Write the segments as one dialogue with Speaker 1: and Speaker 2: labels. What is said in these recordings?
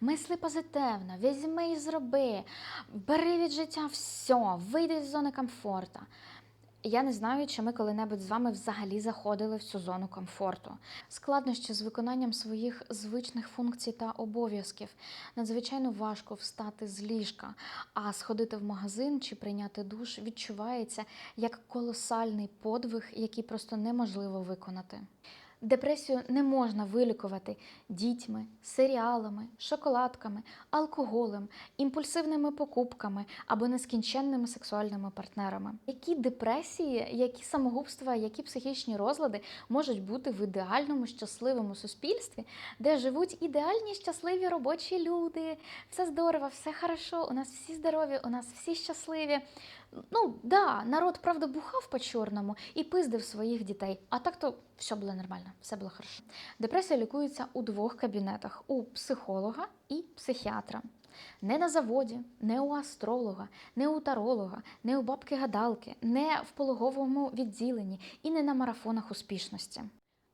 Speaker 1: Мисли позитивно, візьми і зроби, бери від життя все, вийди з зони комфорту. Я не знаю, чи ми коли-небудь з вами взагалі заходили в цю зону комфорту. Складнощі з виконанням своїх звичних функцій та обов'язків. Надзвичайно важко встати з ліжка, а сходити в магазин чи прийняти душ відчувається як колосальний подвиг, який просто неможливо виконати. Депресію не можна вилікувати дітьми, серіалами, шоколадками, алкоголем, імпульсивними покупками або нескінченними сексуальними партнерами. Які депресії, які самогубства, які психічні розлади можуть бути в ідеальному щасливому суспільстві, де живуть ідеальні щасливі робочі люди? Все здорово, все хорошо, у нас всі здорові, у нас всі щасливі. Ну да, народ правда бухав по чорному і пиздив своїх дітей. А так то все було нормально, все було хорошо. Депресія лікується у двох кабінетах: у психолога і психіатра. Не на заводі, не у астролога, не у таролога, не у бабки-гадалки, не в пологовому відділенні і не на марафонах успішності.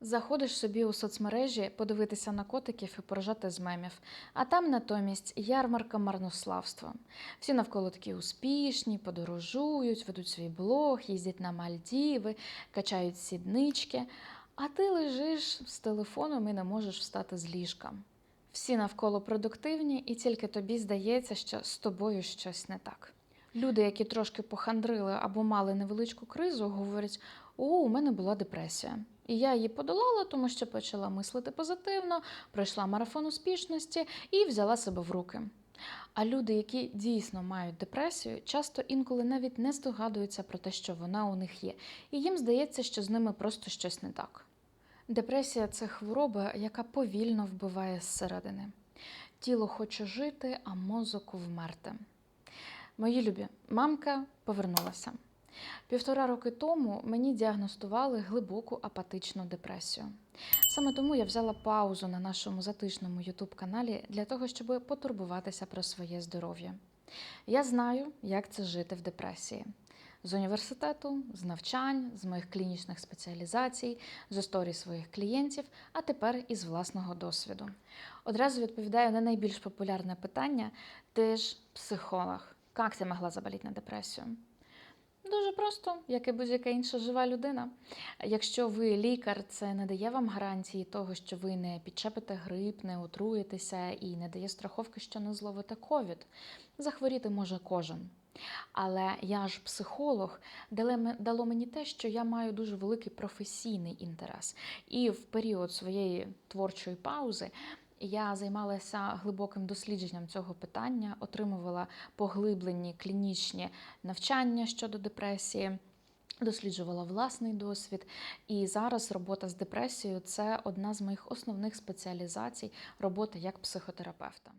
Speaker 1: Заходиш собі у соцмережі подивитися на котиків і поржати з мемів, а там натомість ярмарка марнославства. Всі навколо такі успішні, подорожують, ведуть свій блог, їздять на Мальдіви, качають сіднички, а ти лежиш з телефоном і не можеш встати з ліжка. Всі навколо продуктивні, і тільки тобі здається, що з тобою щось не так. Люди, які трошки похандрили або мали невеличку кризу, говорять: о, у мене була депресія. І я її подолала, тому що почала мислити позитивно, пройшла марафон успішності і взяла себе в руки. А люди, які дійсно мають депресію, часто інколи навіть не здогадуються про те, що вона у них є, і їм здається, що з ними просто щось не так. Депресія це хвороба, яка повільно вбиває зсередини. Тіло хоче жити, а мозок вмерти. Мої любі, мамка повернулася. Півтора роки тому мені діагностували глибоку апатичну депресію. Саме тому я взяла паузу на нашому затишному ютуб-каналі для того, щоб потурбуватися про своє здоров'я. Я знаю, як це жити в депресії. З університету, з навчань, з моїх клінічних спеціалізацій, з історій своїх клієнтів, а тепер із власного досвіду. Одразу відповідаю на найбільш популярне питання: ти ж психолог. Як ти могла заболіти на депресію? Дуже просто, як і будь-яка інша жива людина. Якщо ви лікар, це не дає вам гарантії того, що ви не підчепите грип, не отруєтеся і не дає страховки, що не зловите ковід. Захворіти може кожен. Але я ж психолог, дало- мені те, що я маю дуже великий професійний інтерес. І в період своєї творчої паузи я займалася глибоким дослідженням цього питання, отримувала поглиблені клінічні навчання щодо депресії. Досліджувала власний досвід, і зараз робота з депресією це одна з моїх основних спеціалізацій роботи як психотерапевта.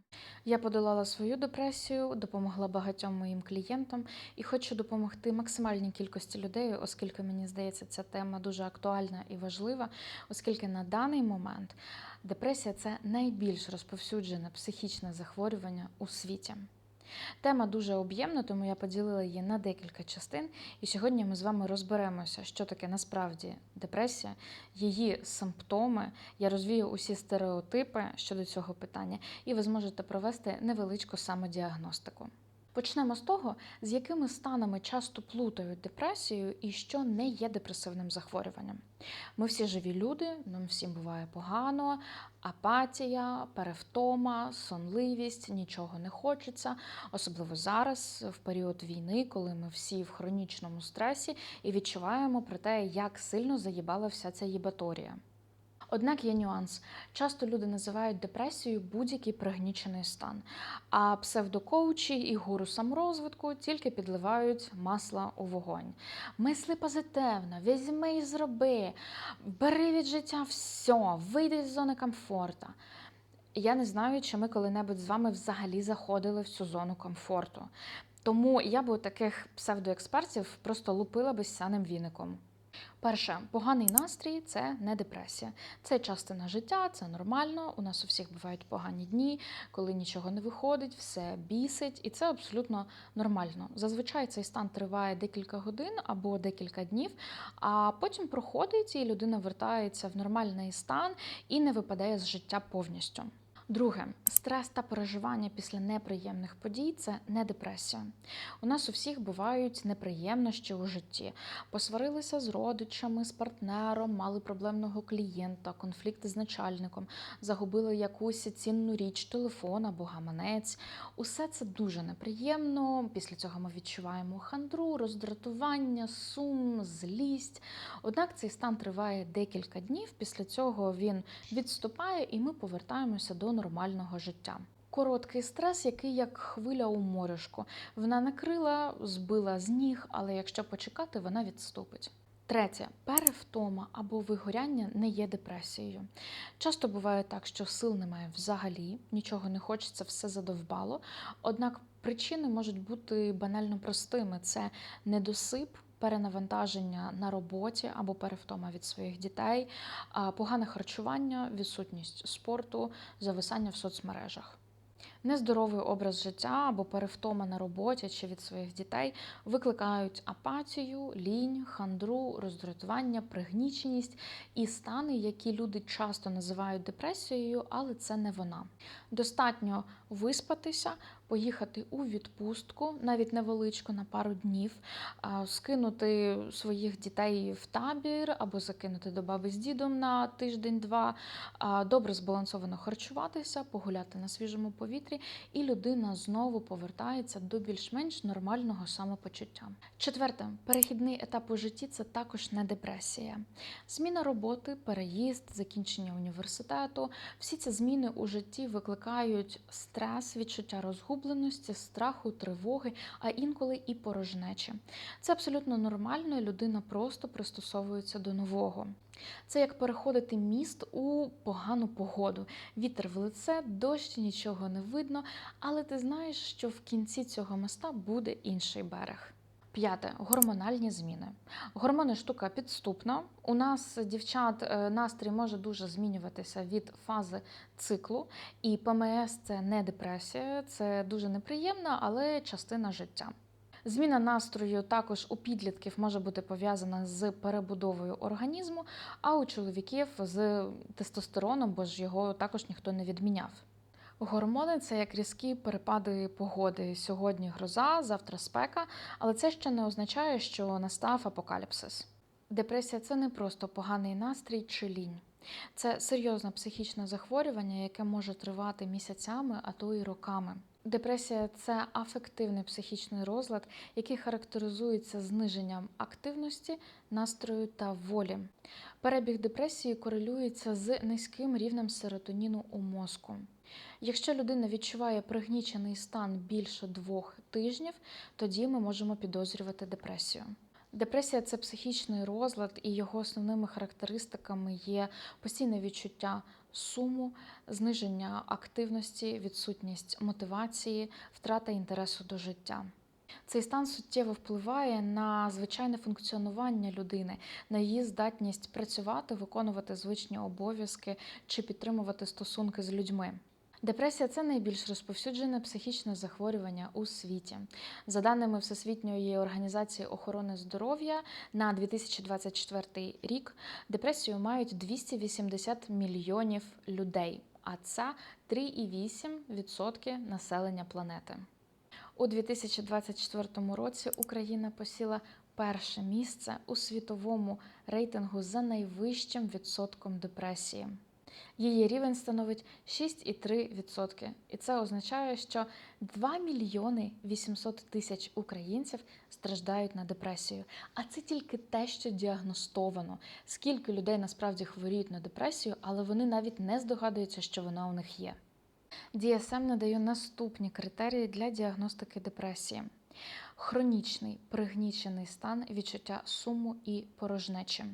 Speaker 1: Я подолала свою депресію, допомогла багатьом моїм клієнтам і хочу допомогти максимальній кількості людей, оскільки мені здається, ця тема дуже актуальна і важлива, оскільки на даний момент депресія це найбільш розповсюджене психічне захворювання у світі. Тема дуже об'ємна, тому я поділила її на декілька частин. І сьогодні ми з вами розберемося, що таке насправді депресія, її симптоми. Я розвію усі стереотипи щодо цього питання, і ви зможете провести невеличку самодіагностику. Почнемо з того, з якими станами часто плутають депресію і що не є депресивним захворюванням. Ми всі живі люди, нам всім буває погано, апатія, перевтома, сонливість, нічого не хочеться, особливо зараз, в період війни, коли ми всі в хронічному стресі і відчуваємо про те, як сильно заїбала вся ця єбаторія. Однак є нюанс. Часто люди називають депресією будь-який пригнічений стан, а псевдокоучі і гуру саморозвитку тільки підливають масла у вогонь. Мисли позитивно, візьми і зроби, бери від життя все, вийди з зони комфорту. Я не знаю, чи ми коли-небудь з вами взагалі заходили в цю зону комфорту. Тому я би у таких псевдоекспертів просто лупила би сяним віником. Перше, поганий настрій це не депресія. Це частина життя, це нормально. У нас у всіх бувають погані дні, коли нічого не виходить, все бісить, і це абсолютно нормально. Зазвичай цей стан триває декілька годин або декілька днів, а потім проходить і людина вертається в нормальний стан і не випадає з життя повністю. Друге, стрес та переживання після неприємних подій це не депресія. У нас у всіх бувають неприємності у житті. Посварилися з родичами, з партнером, мали проблемного клієнта, конфлікти з начальником, загубили якусь цінну річ, телефон або гаманець. Усе це дуже неприємно. Після цього ми відчуваємо хандру, роздратування, сум, злість. Однак цей стан триває декілька днів. Після цього він відступає, і ми повертаємося до нормального життя. Короткий стрес, який як хвиля у морюшку. Вона накрила, збила з ніг, але якщо почекати, вона відступить. Третє, перевтома або вигоряння не є депресією. Часто буває так, що сил немає взагалі, нічого не хочеться, все задовбало. Однак причини можуть бути банально простими: це недосип, перенавантаження на роботі або перевтома від своїх дітей, погане харчування, відсутність спорту, зависання в соцмережах. Нездоровий образ життя або перевтома на роботі чи від своїх дітей викликають апатію, лінь, хандру, роздратування, пригніченість і стани, які люди часто називають депресією, але це не вона. Достатньо виспатися, поїхати у відпустку, навіть невеличку на пару днів, скинути своїх дітей в табір або закинути до баби з дідом на тиждень-два, добре збалансовано харчуватися, погуляти на свіжому повітрі, і людина знову повертається до більш-менш нормального самопочуття. Четверте, перехідний етап у житті це також не депресія. Зміна роботи, переїзд, закінчення університету. Всі ці зміни у житті викликають стрес, відчуття розгубленості, страху, тривоги, а інколи і порожнечі. Це абсолютно нормально, і людина просто пристосовується до нового. Це як переходити міст у погану погоду. Вітер в лице, дощ, нічого не видно, але ти знаєш, що в кінці цього моста буде інший берег. П'яте гормональні зміни. Гормони штука підступна. У нас дівчат е, настрій може дуже змінюватися від фази циклу, і ПМС це не депресія, це дуже неприємна, але частина життя. Зміна настрою також у підлітків може бути пов'язана з перебудовою організму, а у чоловіків з тестостероном, бо ж його також ніхто не відміняв. Гормони це як різкі перепади погоди. Сьогодні гроза, завтра спека, але це ще не означає, що настав апокаліпсис. Депресія це не просто поганий настрій чи лінь. Це серйозне психічне захворювання, яке може тривати місяцями, а то й роками. Депресія це афективний психічний розлад, який характеризується зниженням активності, настрою та волі. Перебіг депресії корелюється з низьким рівнем серотоніну у мозку. Якщо людина відчуває пригнічений стан більше двох тижнів, тоді ми можемо підозрювати депресію. Депресія це психічний розлад, і його основними характеристиками є постійне відчуття суму, зниження активності, відсутність мотивації, втрата інтересу до життя. Цей стан суттєво впливає на звичайне функціонування людини, на її здатність працювати, виконувати звичні обов'язки чи підтримувати стосунки з людьми. Депресія це найбільш розповсюджене психічне захворювання у світі. За даними Всесвітньої організації охорони здоров'я на 2024 рік депресію мають 280 мільйонів людей, а це 3,8% населення планети. У 2024 році Україна посіла перше місце у світовому рейтингу за найвищим відсотком депресії. Її рівень становить 6,3%. І це означає, що 2 мільйони 800 тисяч українців страждають на депресію. А це тільки те, що діагностовано. Скільки людей насправді хворіють на депресію, але вони навіть не здогадуються, що вона у них є. DSM надає наступні критерії для діагностики депресії: хронічний пригнічений стан відчуття суму і порожнечі.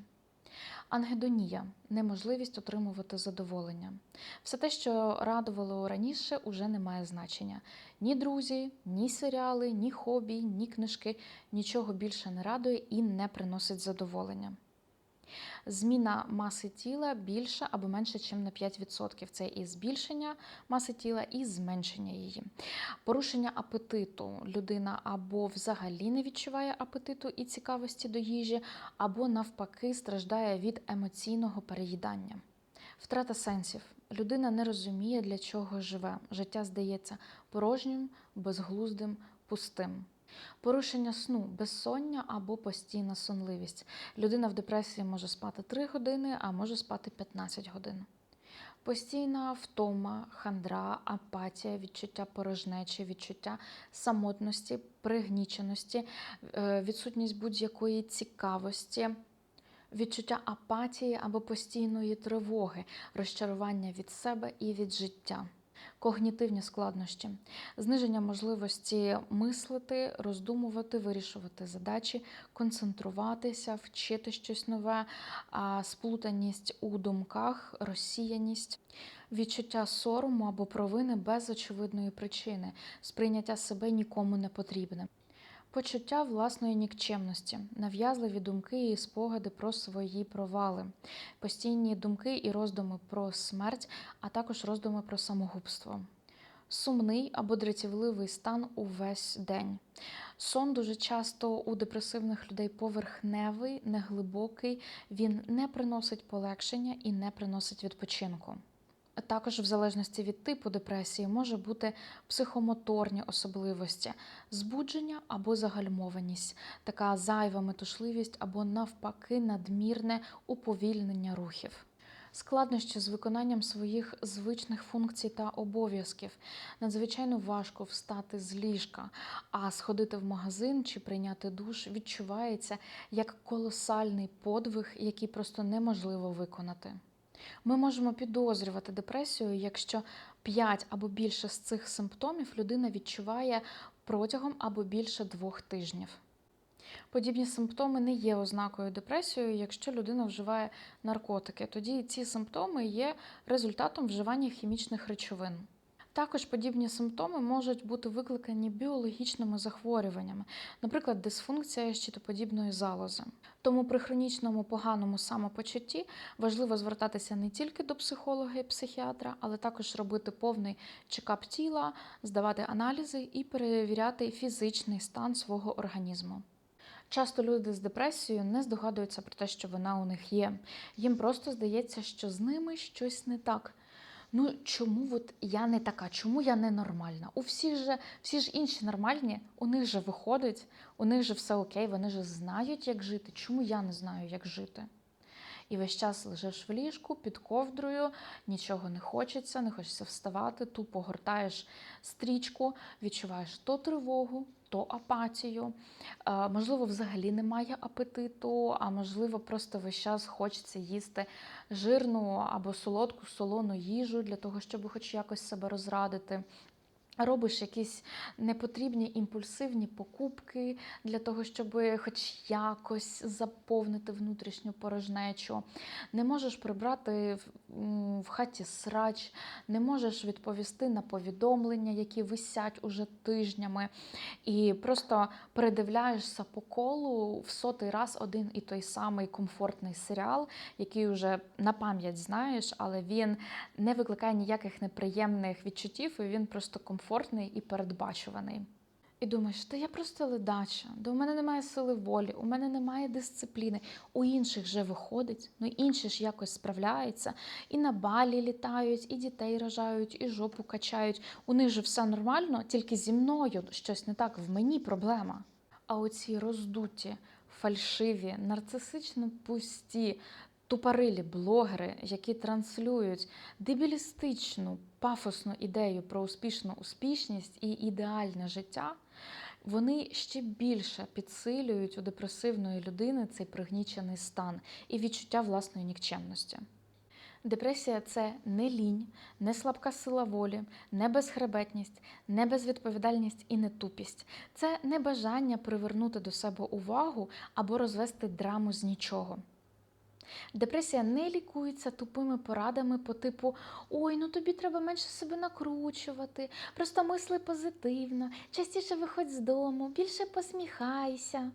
Speaker 1: Ангедонія неможливість отримувати задоволення. Все те, що радувало раніше, уже не має значення. Ні друзі, ні серіали, ні хобі, ні книжки нічого більше не радує і не приносить задоволення. Зміна маси тіла більше або менше, ніж на 5%. Це і збільшення маси тіла, і зменшення її. Порушення апетиту. Людина або взагалі не відчуває апетиту і цікавості до їжі, або навпаки страждає від емоційного переїдання. Втрата сенсів. Людина не розуміє, для чого живе. Життя здається порожнім, безглуздим, пустим. Порушення сну, безсоння або постійна сонливість. Людина в депресії може спати 3 години, а може спати 15 годин. Постійна втома, хандра, апатія, відчуття порожнечі, відчуття самотності, пригніченості, е, відсутність будь-якої цікавості, відчуття апатії або постійної тривоги, розчарування від себе і від життя. Когнітивні складнощі, зниження можливості мислити, роздумувати, вирішувати задачі, концентруватися, вчити щось нове, сплутаність у думках, розсіяність, відчуття сорому або провини без очевидної причини, сприйняття себе нікому не потрібне. Почуття власної нікчемності, нав'язливі думки і спогади про свої провали, постійні думки і роздуми про смерть, а також роздуми про самогубство. Сумний або дратівливий стан увесь день. Сон дуже часто у депресивних людей поверхневий, неглибокий, він не приносить полегшення і не приносить відпочинку. Також, в залежності від типу депресії, може бути психомоторні особливості, збудження або загальмованість, така зайва метушливість або навпаки надмірне уповільнення рухів. Складнощі з виконанням своїх звичних функцій та обов'язків. Надзвичайно важко встати з ліжка, а сходити в магазин чи прийняти душ відчувається як колосальний подвиг, який просто неможливо виконати. Ми можемо підозрювати депресію, якщо 5 або більше з цих симптомів людина відчуває протягом або більше двох тижнів. Подібні симптоми не є ознакою депресії, якщо людина вживає наркотики. Тоді ці симптоми є результатом вживання хімічних речовин. Також подібні симптоми можуть бути викликані біологічними захворюваннями, наприклад, дисфункція щитоподібної залози. Тому при хронічному поганому самопочутті важливо звертатися не тільки до психолога і психіатра, але також робити повний чекап тіла, здавати аналізи і перевіряти фізичний стан свого організму. Часто люди з депресією не здогадуються про те, що вона у них є. Їм просто здається, що з ними щось не так. Ну чому от я не така? Чому я не нормальна? У всіх же всі ж інші нормальні, у них же виходить, у них же все окей, вони же знають, як жити. Чому я не знаю, як жити? І весь час лежиш в ліжку під ковдрою, нічого не хочеться, не хочеться вставати, тупо гортаєш стрічку, відчуваєш то тривогу, то апатію. Е, Можливо, взагалі немає апетиту, а можливо, просто весь час хочеться їсти жирну або солодку солону їжу для того, щоб хоч якось себе розрадити. Робиш якісь непотрібні імпульсивні покупки для того, щоб хоч якось заповнити внутрішню порожнечу. Не можеш прибрати в, хаті срач, не можеш відповісти на повідомлення, які висять уже тижнями, і просто передивляєшся по колу в сотий раз один і той самий комфортний серіал, який вже на пам'ять знаєш, але він не викликає ніяких неприємних відчуттів, і він просто комфортний і передбачуваний. І думаєш, та я просто ледача, да у мене немає сили волі, у мене немає дисципліни. У інших же виходить, ну інші ж якось справляються, і на балі літають, і дітей рожають, і жопу качають. У них же все нормально, тільки зі мною щось не так, в мені проблема. А оці роздуті, фальшиві, нарцисично пусті, тупорилі блогери, які транслюють дебілістичну, пафосну ідею про успішну успішність і ідеальне життя, вони ще більше підсилюють у депресивної людини цей пригнічений стан і відчуття власної нікчемності. Депресія це не лінь, не слабка сила волі, не безхребетність, не безвідповідальність і не тупість. Це не бажання привернути до себе увагу або розвести драму з нічого. Депресія не лікується тупими порадами по типу Ой, ну тобі треба менше себе накручувати, просто мисли позитивно, частіше виходь з дому, більше посміхайся.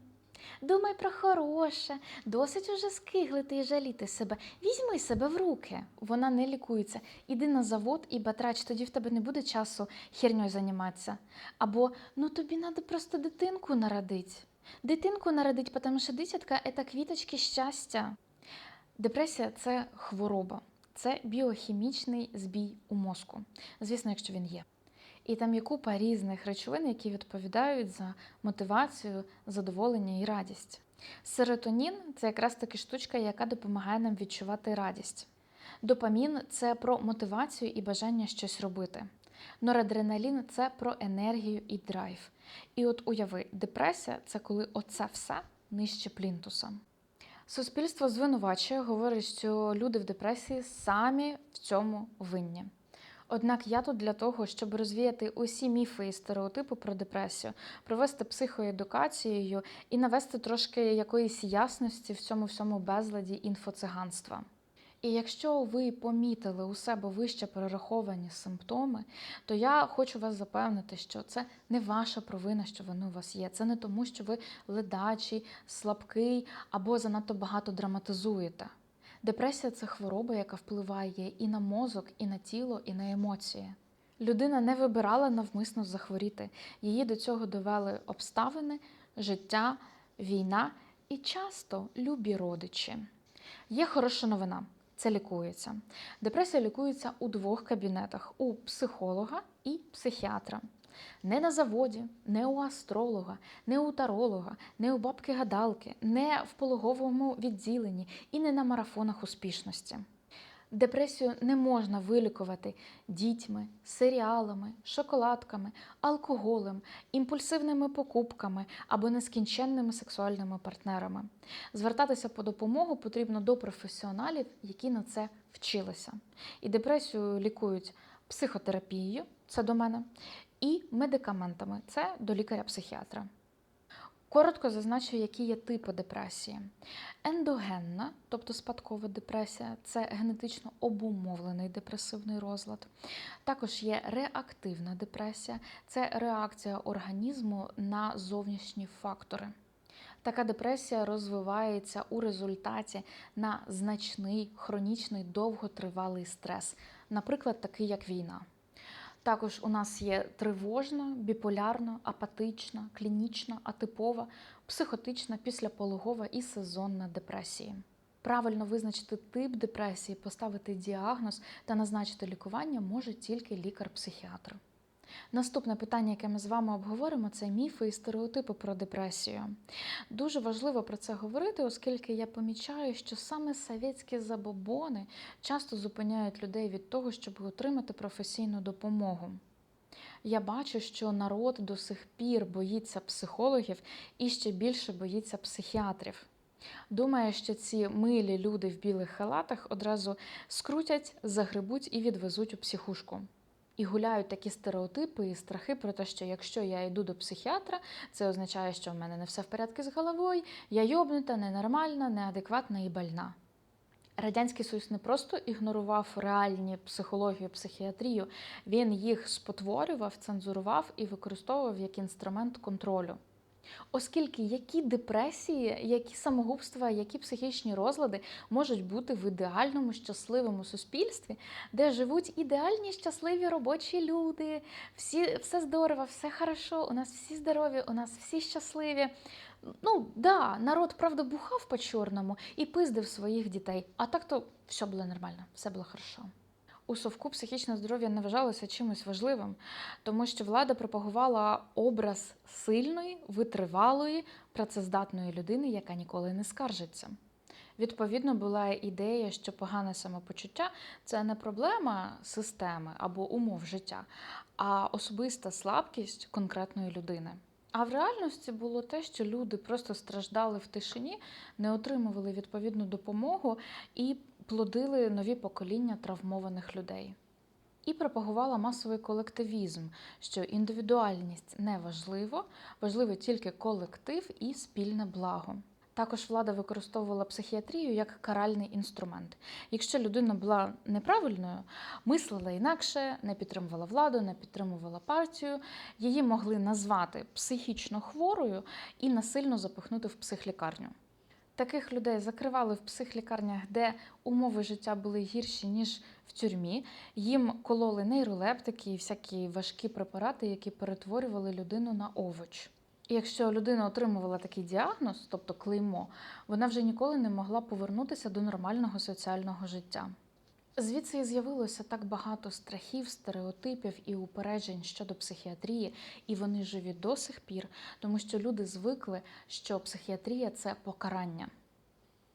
Speaker 1: Думай про хороше, досить уже скиглити і жаліти себе. Візьми себе в руки. Вона не лікується. Іди на завод і батрач, тоді в тебе не буде часу херньою займатися. Або ну тобі треба просто дитинку народити. Дитинку народить, тому що дитятка – це квіточки щастя. Депресія це хвороба. це біохімічний збій у мозку. Звісно, якщо він є. І там є купа різних речовин, які відповідають за мотивацію, задоволення і радість. Серотонін це якраз таки штучка, яка допомагає нам відчувати радість. Допамін це про мотивацію і бажання щось робити. Норадреналін це про енергію і драйв. І от уяви, депресія це коли оце все нижче плінтуса. Суспільство звинувачує, говорить, що люди в депресії самі в цьому винні. Однак я тут для того, щоб розвіяти усі міфи і стереотипи про депресію, провести психоедукацією і навести трошки якоїсь ясності в цьому всьому безладі інфоциганства. І якщо ви помітили у себе вище перераховані симптоми, то я хочу вас запевнити, що це не ваша провина, що вони у вас є. Це не тому, що ви ледачий, слабкий або занадто багато драматизуєте. Депресія це хвороба, яка впливає і на мозок, і на тіло, і на емоції. Людина не вибирала навмисно захворіти. Її до цього довели обставини, життя, війна і часто любі родичі. Є хороша новина. Це лікується. Депресія лікується у двох кабінетах: у психолога і психіатра. Не на заводі, не у астролога, не у таролога, не у бабки-гадалки, не в пологовому відділенні і не на марафонах успішності. Депресію не можна вилікувати дітьми, серіалами, шоколадками, алкоголем, імпульсивними покупками або нескінченними сексуальними партнерами. Звертатися по допомогу потрібно до професіоналів, які на це вчилися. І депресію лікують психотерапією, це до мене, і медикаментами, це до лікаря-психіатра. Коротко зазначу, які є типи депресії. Ендогенна, тобто спадкова депресія, це генетично обумовлений депресивний розлад. Також є реактивна депресія, це реакція організму на зовнішні фактори. Така депресія розвивається у результаті на значний хронічний довготривалий стрес, наприклад, такий як війна. Також у нас є тривожна, біполярна, апатична, клінічна, атипова, психотична, післяпологова і сезонна депресії. Правильно визначити тип депресії, поставити діагноз та назначити лікування може тільки лікар-психіатр. Наступне питання, яке ми з вами обговоримо, це міфи і стереотипи про депресію. Дуже важливо про це говорити, оскільки я помічаю, що саме совєтські забобони часто зупиняють людей від того, щоб отримати професійну допомогу. Я бачу, що народ до сих пір боїться психологів і ще більше боїться психіатрів. Думає, що ці милі люди в білих халатах одразу скрутять, загребуть і відвезуть у психушку. І гуляють такі стереотипи і страхи про те, що якщо я йду до психіатра, це означає, що в мене не все в порядку з головою, я йобнута, ненормальна, неадекватна і больна. Радянський Союз не просто ігнорував реальні психологію, психіатрію, він їх спотворював, цензурував і використовував як інструмент контролю. Оскільки які депресії, які самогубства, які психічні розлади можуть бути в ідеальному щасливому суспільстві, де живуть ідеальні щасливі робочі люди, всі, все здорово, все хорошо, у нас всі здорові, у нас всі щасливі. Ну, да, народ, правда, бухав по-чорному і пиздив своїх дітей, а так то все було нормально, все було хорошо. У совку психічне здоров'я не вважалося чимось важливим, тому що влада пропагувала образ сильної, витривалої, працездатної людини, яка ніколи не скаржиться. Відповідно, була ідея, що погане самопочуття це не проблема системи або умов життя, а особиста слабкість конкретної людини. А в реальності було те, що люди просто страждали в тишині, не отримували відповідну допомогу і плодили нові покоління травмованих людей. І пропагувала масовий колективізм, що індивідуальність не важливо, важливий тільки колектив і спільне благо. Також влада використовувала психіатрію як каральний інструмент. Якщо людина була неправильною, мислила інакше, не підтримувала владу, не підтримувала партію, її могли назвати психічно хворою і насильно запихнути в психлікарню. Таких людей закривали в психлікарнях, де умови життя були гірші, ніж в тюрмі. Їм кололи нейролептики і всякі важкі препарати, які перетворювали людину на овоч. І якщо людина отримувала такий діагноз, тобто клеймо, вона вже ніколи не могла повернутися до нормального соціального життя. Звідси і з'явилося так багато страхів, стереотипів і упереджень щодо психіатрії, і вони живі до сих пір, тому що люди звикли, що психіатрія це покарання.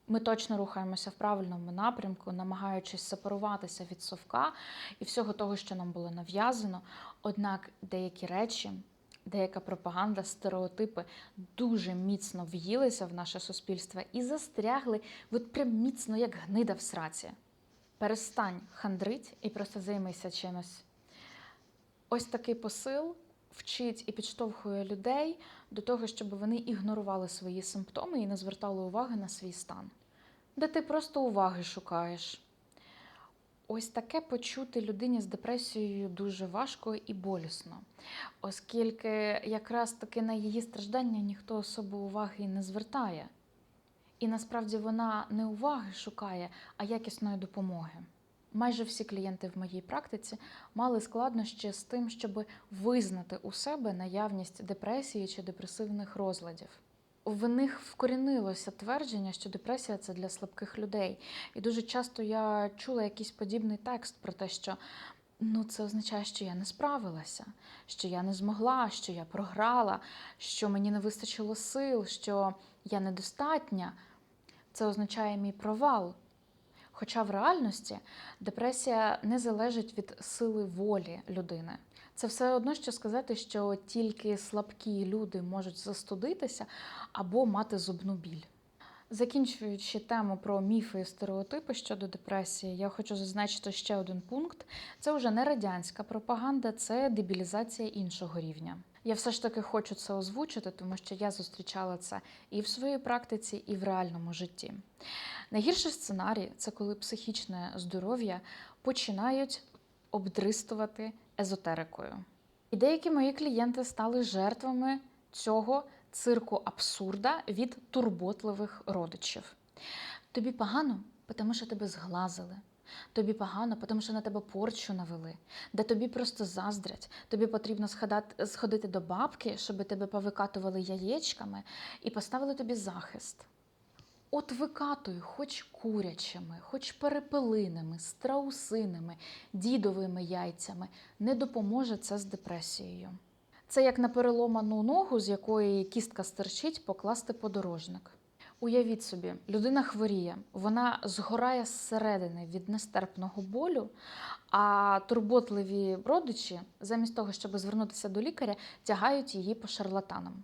Speaker 1: Ми точно рухаємося в правильному напрямку, намагаючись сепаруватися від совка і всього того, що нам було нав'язано. Однак деякі речі, деяка пропаганда, стереотипи дуже міцно в'їлися в наше суспільство і застрягли от прям міцно, як гнида в сраці. Перестань хандрить і просто займися чимось. Ось такий посил вчить і підштовхує людей до того, щоб вони ігнорували свої симптоми і не звертали уваги на свій стан, де ти просто уваги шукаєш. Ось таке почути людині з депресією дуже важко і болісно, оскільки якраз таки на її страждання ніхто особо уваги не звертає. І насправді вона не уваги шукає, а якісної допомоги. Майже всі клієнти в моїй практиці мали складнощі з тим, щоб визнати у себе наявність депресії чи депресивних розладів. В них вкорінилося твердження, що депресія це для слабких людей. І дуже часто я чула якийсь подібний текст про те, що ну це означає, що я не справилася, що я не змогла, що я програла, що мені не вистачило сил, що я недостатня. Це означає мій провал. Хоча в реальності депресія не залежить від сили волі людини. Це все одно, що сказати, що тільки слабкі люди можуть застудитися або мати зубну біль. Закінчуючи тему про міфи і стереотипи щодо депресії, я хочу зазначити ще один пункт: це вже не радянська пропаганда, це дебілізація іншого рівня. Я все ж таки хочу це озвучити, тому що я зустрічала це і в своїй практиці, і в реальному житті. Найгірший сценарій це коли психічне здоров'я починають обдристувати езотерикою. І деякі мої клієнти стали жертвами цього цирку абсурда від турботливих родичів. Тобі погано, тому що тебе зглазили. Тобі погано, тому що на тебе порчу навели, де тобі просто заздрять. Тобі потрібно сходити до бабки, щоб тебе повикатували яєчками і поставили тобі захист. От викатуй хоч курячими, хоч перепелинами, страусиними, дідовими яйцями, не допоможе це з депресією. Це як на переломану ногу, з якої кістка стерчить, покласти подорожник. Уявіть собі, людина хворіє, вона згорає зсередини від нестерпного болю, а турботливі родичі, замість того, щоб звернутися до лікаря, тягають її по шарлатанам.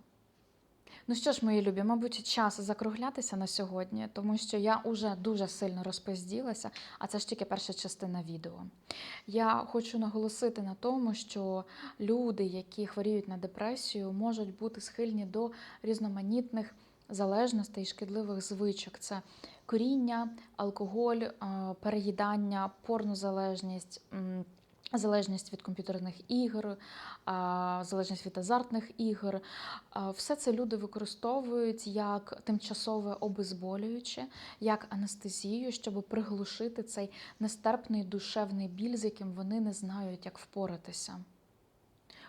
Speaker 1: Ну що ж, мої любі, мабуть, час закруглятися на сьогодні, тому що я уже дуже сильно розпизділася, а це ж тільки перша частина відео. Я хочу наголосити на тому, що люди, які хворіють на депресію, можуть бути схильні до різноманітних залежностей шкідливих звичок. Це коріння, алкоголь, е, переїдання, порнозалежність. Залежність від комп'ютерних ігор, залежність від азартних ігор. Все це люди використовують як тимчасове обезболююче, як анестезію, щоб приглушити цей нестерпний душевний біль, з яким вони не знають, як впоратися.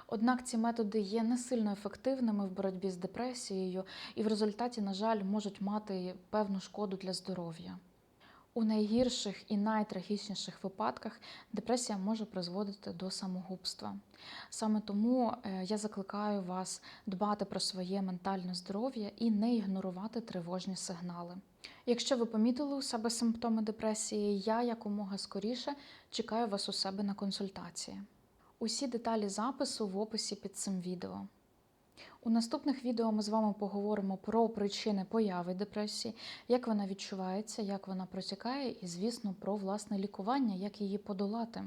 Speaker 1: Однак ці методи є не сильно ефективними в боротьбі з депресією і в результаті, на жаль, можуть мати певну шкоду для здоров'я. У найгірших і найтрагічніших випадках депресія може призводити до самогубства. Саме тому е, я закликаю вас дбати про своє ментальне здоров'я і не ігнорувати тривожні сигнали. Якщо ви помітили у себе симптоми депресії, я якомога скоріше чекаю вас у себе на консультації. Усі деталі запису в описі під цим відео. У наступних відео ми з вами поговоримо про причини появи депресії, як вона відчувається, як вона протікає, і, звісно, про власне лікування, як її подолати.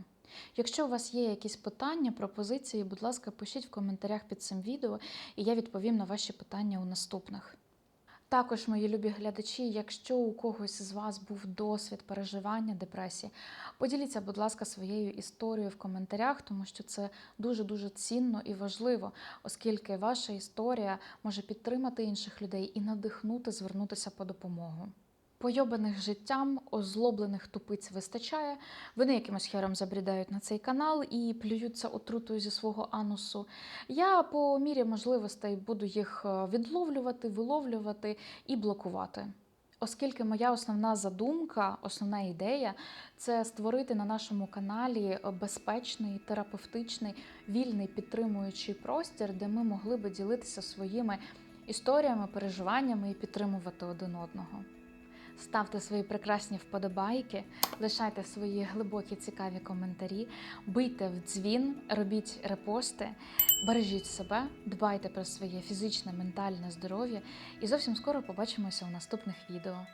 Speaker 1: Якщо у вас є якісь питання, пропозиції, будь ласка, пишіть в коментарях під цим відео, і я відповім на ваші питання у наступних. Також, мої любі глядачі, якщо у когось з вас був досвід переживання депресії, поділіться, будь ласка, своєю історією в коментарях, тому що це дуже-дуже цінно і важливо, оскільки ваша історія може підтримати інших людей і надихнути звернутися по допомогу. Пойобаних життям, озлоблених тупиць вистачає. Вони якимось хером забрідають на цей канал і плюються отрутою зі свого анусу. Я по мірі можливостей буду їх е, відловлювати, виловлювати і блокувати. Оскільки моя основна задумка, основна ідея це створити на нашому каналі безпечний, терапевтичний, вільний підтримуючий простір, де ми могли би ділитися своїми історіями, переживаннями і підтримувати один одного. Ставте свої прекрасні вподобайки, лишайте свої глибокі цікаві коментарі, бийте в дзвін, робіть репости, бережіть себе, дбайте про своє фізичне, ментальне здоров'я і зовсім скоро побачимося у наступних відео.